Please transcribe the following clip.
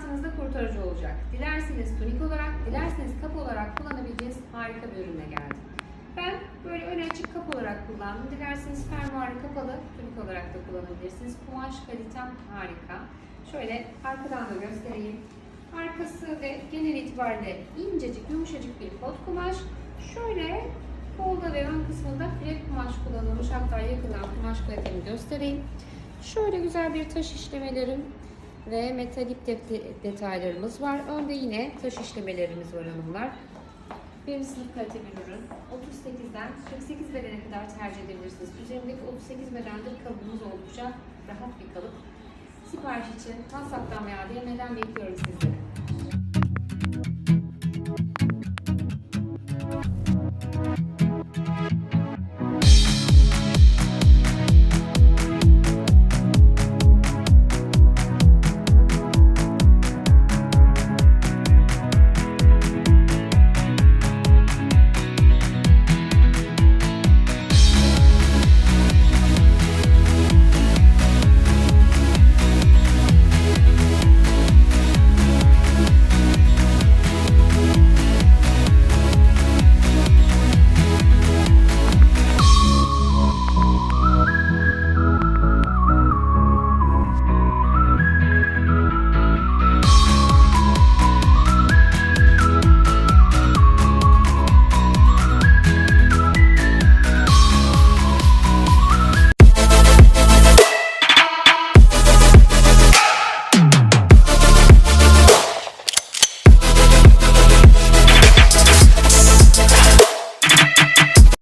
hayatınızda kurtarıcı olacak. Dilerseniz tunik olarak, dilerseniz kap olarak kullanabileceğiniz harika bir ürüne geldim. Ben böyle ön açık kap olarak kullandım. Dilerseniz fermuarı kapalı tunik olarak da kullanabilirsiniz. Kumaş kalitem harika. Şöyle arkadan da göstereyim. Arkası ve genel itibariyle incecik, yumuşacık bir kot kumaş. Şöyle kolda ve ön kısmında krep kumaş kullanılmış. Hatta yakından kumaş kalitemi göstereyim. Şöyle güzel bir taş işlemelerim ve metalik de- detaylarımız var. Önde yine taş işlemelerimiz var hanımlar. Birinci sınıf kalite bir ürün. 38'den 48 bedene kadar tercih edebilirsiniz. Üzerindeki 38 bedendir kalıbımız oldukça rahat bir kalıp. Sipariş için WhatsApp'tan veya DM'den bekliyorum sizleri.